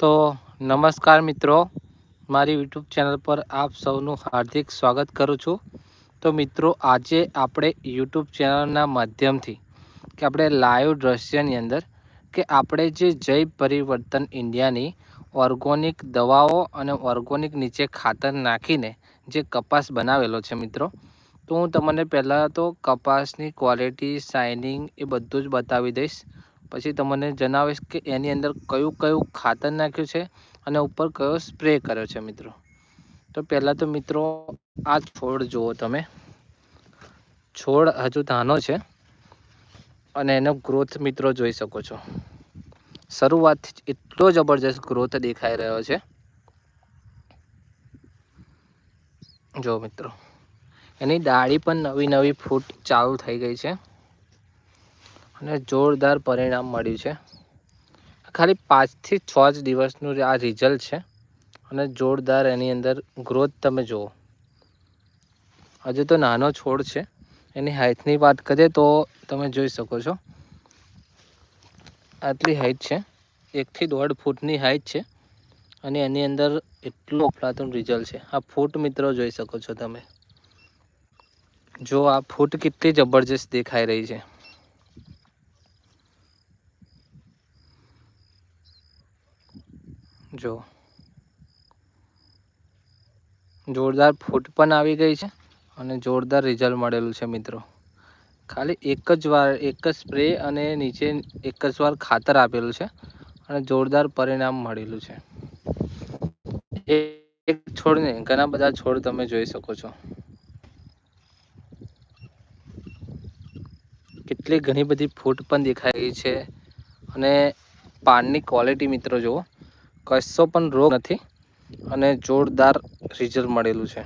તો નમસ્કાર મિત્રો, મારી યુટ્યુબ ચેનલ પર આપ સૌનું હાર્દિક સ્વાગત કરું છું. તો મિત્રો, આજે આપણે યુટ્યુબ ચેનલના માધ્યમથી કે આપણે લાઈવ દ્રશ્યની અંદર કે આપણે જે જૈવ પરિવર્તન ઇન્ડિયાની ઓર્ગોનિક દવાઓ અને ઓર્ગોનિક નીચે ખાતર નાખીને જે કપાસ બનાવેલો છે મિત્રો, તો હું તમને પહેલાં તો કપાસની ક્વોલિટી શાઇનિંગ એ બધું જ બતાવી દઈશ. પછી તમને જણાવીશ કે એની અંદર કયું કયું ખાતર નાખ્યું છે અને ઉપર કયો સ્પ્રે કર્યો છે મિત્રો. તો પહેલાં તો મિત્રો આ છોડ જુઓ તમે. છોડ હજુ ધાનો છે અને એનો ગ્રોથ મિત્રો જોઈ શકો છો. શરૂઆતથી એટલો જબરજસ્ત ગ્રોથ દેખાઈ રહ્યો છે. જો મિત્રો, એની ડાળી પણ નવી નવી ફૂટ ચાલુ થઈ ગઈ છે. અને જોરદાર પરિણામ મળ્યું છે. ખાલી પાંચથી છ જ દિવસનું આ રિઝલ્ટ છે અને જોરદાર એની અંદર ગ્રોથ તમે જુઓ. હજુ તો નાનો છોડ છે. એની હાઇટની વાત કરીએ તો તમે જોઈ શકો છો. આટલી હાઇટ છે. એકથી દોઢ ફૂટની હાઇટ છે અને એની અંદર એટલું અફલાતું રિઝલ્ટ છે. આ ફૂટ મિત્રો જોઈ શકો છો તમે. જો આ ફૂટ કેટલી જબરજસ્ત દેખાઈ રહી છે. જો. જોરદાર ફૂટ પણ આવી ગઈ છે અને જોરદાર રિઝલ્ટ મળેલું છે મિત્રો. ખાલી એક જ વાર, એક જ સ્પ્રે અને નીચે એક જ વાર ખાતર આપેલું છે અને જોરદાર પરિણામ મળેલું છે. એક છોડને ઘણા બધા છોડ તમે જોઈ શકો છો. કેટલી ઘણી બધી ફૂટ પણ દેખાઈ છે અને પાનની ક્વોલિટી મિત્રો જુઓ. કશો પણ રોગ નથી અને જોરદાર રિઝલ્ટ મળેલું છે.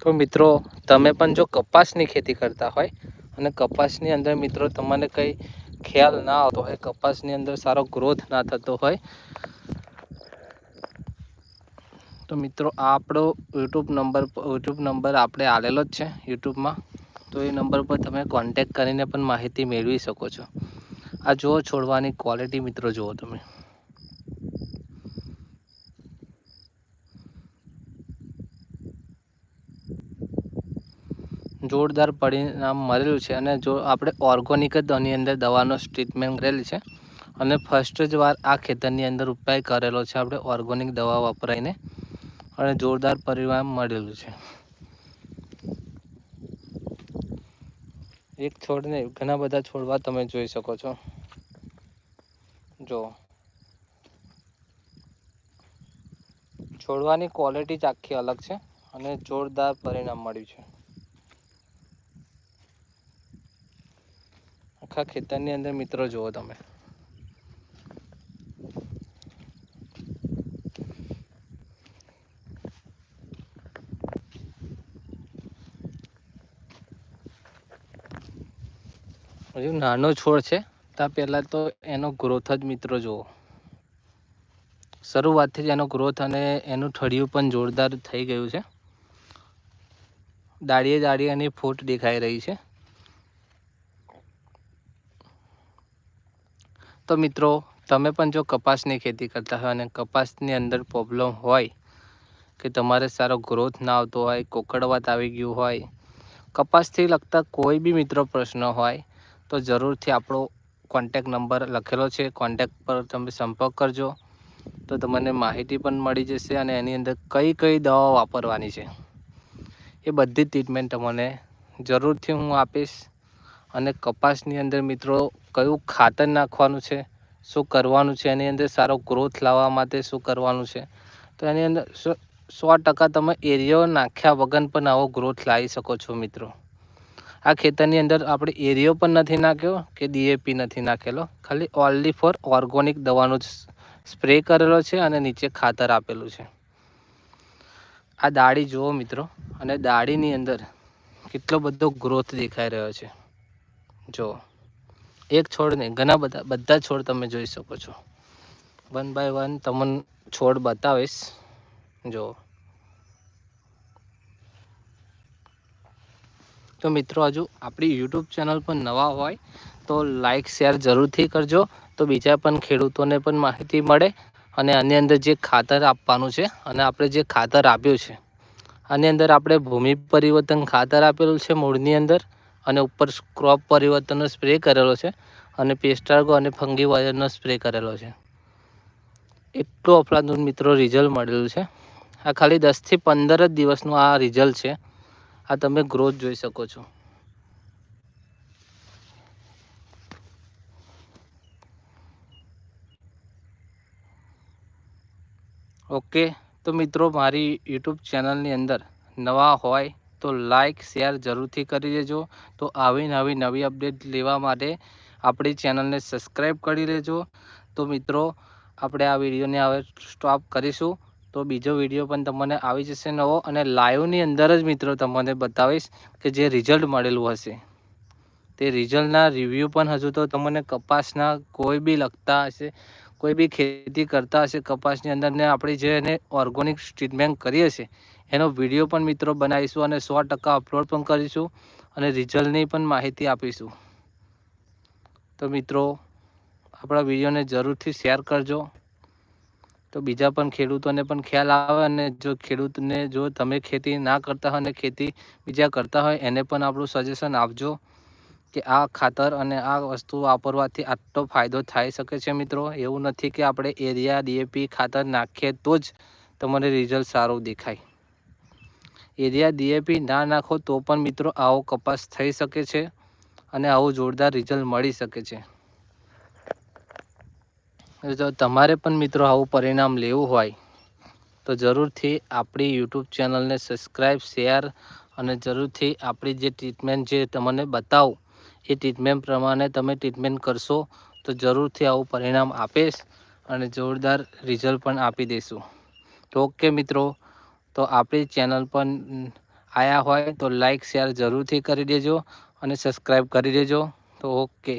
તો મિત્રો, તમે પણ જો કપાસની ખેતી કરતા હોય અને કપાસની અંદર મિત્રો તમને કંઈ ખ્યાલ ના આવતો હોય, કપાસની અંદર સારો ગ્રોથ ના થતો હોય, તો મિત્રો આપણો યુટ્યુબ નંબર યુટ્યુબ નંબર આપણે આલેલો જ છે. યુટ્યુબમાં તો એ નંબર પર તમે કોન્ટેક કરીને પણ માહિતી મેળવી શકો છો. આ જુઓ છોડવાની ક્વોલિટી મિત્રો જુઓ તમે. જોરદાર પરિણામ મળેલું છે અને જો આપણે ઓર્ગોનિક જ આની અંદર દવાનો ટ્રીટમેન્ટ કરેલી છે અને ફર્સ્ટ જ વાર આ ખેતરની અંદર ઉપાય કરેલો છે આપણે ઓર્ગોનિક દવા વપરાઈને અને જોરદાર પરિણામ મળેલું છે. એક છોડ ને ઘણા બધા છોડવા તમે જોઈ શકો છો. જો. છોડવાની ક્વોલિટી જ આખી અલગ છે અને જોરદાર પરિણામ મળ્યું છે. આખા ખેતરની અંદર મિત્રો જુઓ તમે. હજુ નાનો છોડ છે. ત્યાં પહેલાં તો એનો ગ્રોથ જ મિત્રો જુઓ શરૂઆતથી જ એનો ગ્રોથ અને એનું ઠળિયું પણ જોરદાર થઈ ગયું છે. દાળીએ દાળીએ એની ફૂટ દેખાઈ રહી છે. તો મિત્રો, તમે પણ જો કપાસની ખેતી કરતા હોય અને કપાસની અંદર પ્રોબ્લેમ હોય કે તમારે સારો ગ્રોથ ના આવતો હોય, કોકડવાત આવી ગયું હોય, કપાસથી લગતા કોઈ બી મિત્રો પ્રશ્ન હોય તો જરૂરથી આપણો કોન્ટેક નંબર લખેલો છે. કોન્ટેક પર તમે સંપર્ક કરજો. તો તમને માહિતી પણ મળી જશે અને એની અંદર કઈ કઈ દવાઓ વાપરવાની છે. એ બધી ટ્રીટમેન્ટ તમને જરૂરથી હું આપીશ. અને કપાસની અંદર મિત્રો કયું ખાતર નાખવાનું છે, શું કરવાનું છે, એની અંદર સારો ગ્રોથ લાવવા માટે શું કરવાનું છે. તો એની અંદર સો ટકા તમે એરિયો નાખ્યા વગર પણ આવો ગ્રોથ લાવી શકો છો મિત્રો. આ ખેતરની અંદર આપણે એરિયો પણ નથી નાખ્યો કે ડીએપી નથી નાખેલો. ખાલી ઓનલી ફોર ઓર્ગોનિક દવાનો સ્પ્રે કરેલો છે અને નીચે ખાતર આપેલું છે. આ દાળી જુઓ મિત્રો, અને દાળીની અંદર કેટલો બધો ગ્રોથ દેખાઈ રહ્યો છે. જો, એક છોડ નહીં, ઘણા બધા બધા છોડ તમે જોઈ શકો છો. વન બાય વન તમને છોડ બતાવીશ. જો તો મિત્રો, હજુ આપણી યુટ્યુબ ચેનલ પર નવા હોય તો લાઈક શેર જરૂરથી કરજો. તો બીજા પણ ખેડૂતોને પણ માહિતી મળે અને આની અંદર જે ખાતર આપવાનું છે અને આપણે જે ખાતર આપ્યું છે, આની અંદર આપણે ભૂમિ પરિવર્તન ખાતર આપેલું છે મૂળની અંદર અને ઉપર ક્રોપ પરિવર્તનનો સ્પ્રે કરેલો છે અને પેસ્ટાર્ગો અને ફંગી વાયરનો સ્પ્રે કરેલો છે. એટલું અફલાદૂન મિત્રો રિઝલ્ટ મળેલું છે. આ ખાલી દસથી પંદર જ દિવસનું આ રિઝલ્ટ છે. આ તમે ગ્રોથ જોઈ શકો છો. ઓકે તો મિત્રો મારી યુટ્યુબ ચેનલની અંદર નવા હોય તો લાઈક શેર જરૂરથી કરી દેજો. તો આવી નવી નવી અપડેટ લેવા માટે આપણી ચેનલને સબસ્ક્રાઈબ કરી લેજો તો મિત્રો, આપણે આ વિડીયોને હવે સ્ટોપ કરીશું. તો બીજો વીડિયો પણ તમને આવી જશે નવો અને લાઈવની અંદર જ મિત્રો તમને બતાવીશ કે જે રિઝલ્ટ મળેલું હશે. તે રિઝલ્ટના રિવ્યૂ પણ હજુ તો તમને કપાસના કોઈ બી લગતા હશે, કોઈ બી ખેતી કરતા હશે, કપાસની અંદર ને આપણે જે એને ઓર્ગોનિક ટ્રીટમેન્ટ કરીએ છીએ, એનો વીડિયો પણ મિત્રો બનાવીશું અને સો ટકા અપલોડ પણ કરીશું અને રિઝલ્ટની પણ માહિતી આપીશું. તો મિત્રો, આપણા વિડીયોને જરૂરથી શેર કરજો. તો બીજા પણ ખેડૂતોને પણ ખ્યાલ આવે અને જો ખેડૂતને જો તમે ખેતી ના કરતા હોય અને ખેતી બીજા કરતા હોય, એને પણ આપણું સજેશન આપજો કે આ ખાતર અને આ વસ્તુ વાપરવાથી આટલો ફાયદો થઈ શકે છે મિત્રો. એવું નથી કે આપણે એરિયા ડીએપી ખાતર નાખીએ તો જ તમારે રિઝલ્ટ સારું દેખાય. એરિયા ડીએપી ના નાખો તો પણ મિત્રો આવો કપાસ થઈ શકે છે અને આવું જોરદાર રિઝલ્ટ મળી શકે છે. જો તમારે પણ મિત્રો આવું પરિણામ લેવું હોય, તો જરૂરથી આપણી યુટ્યુબ ચેનલને સબસ્ક્રાઈબ શેર અને જરૂરથી આપણી જે ટ્રીટમેન્ટ જે તમને બતાવું. એ ટ્રીટમેન્ટ પ્રમાણે તમે ટ્રીટમેન્ટ કરશો, તો જરૂરથી આવું પરિણામ આપીશ અને જોરદાર રિઝલ્ટ પણ આપી દઈશું. તો ઓકે મિત્રો, તો આપણી ચેનલ પર આવ્યા હોય તો લાઈક, શેર જરૂરથી કરી દેજો અને સબસ્ક્રાઈબ કરી દેજો. તો ઓકે.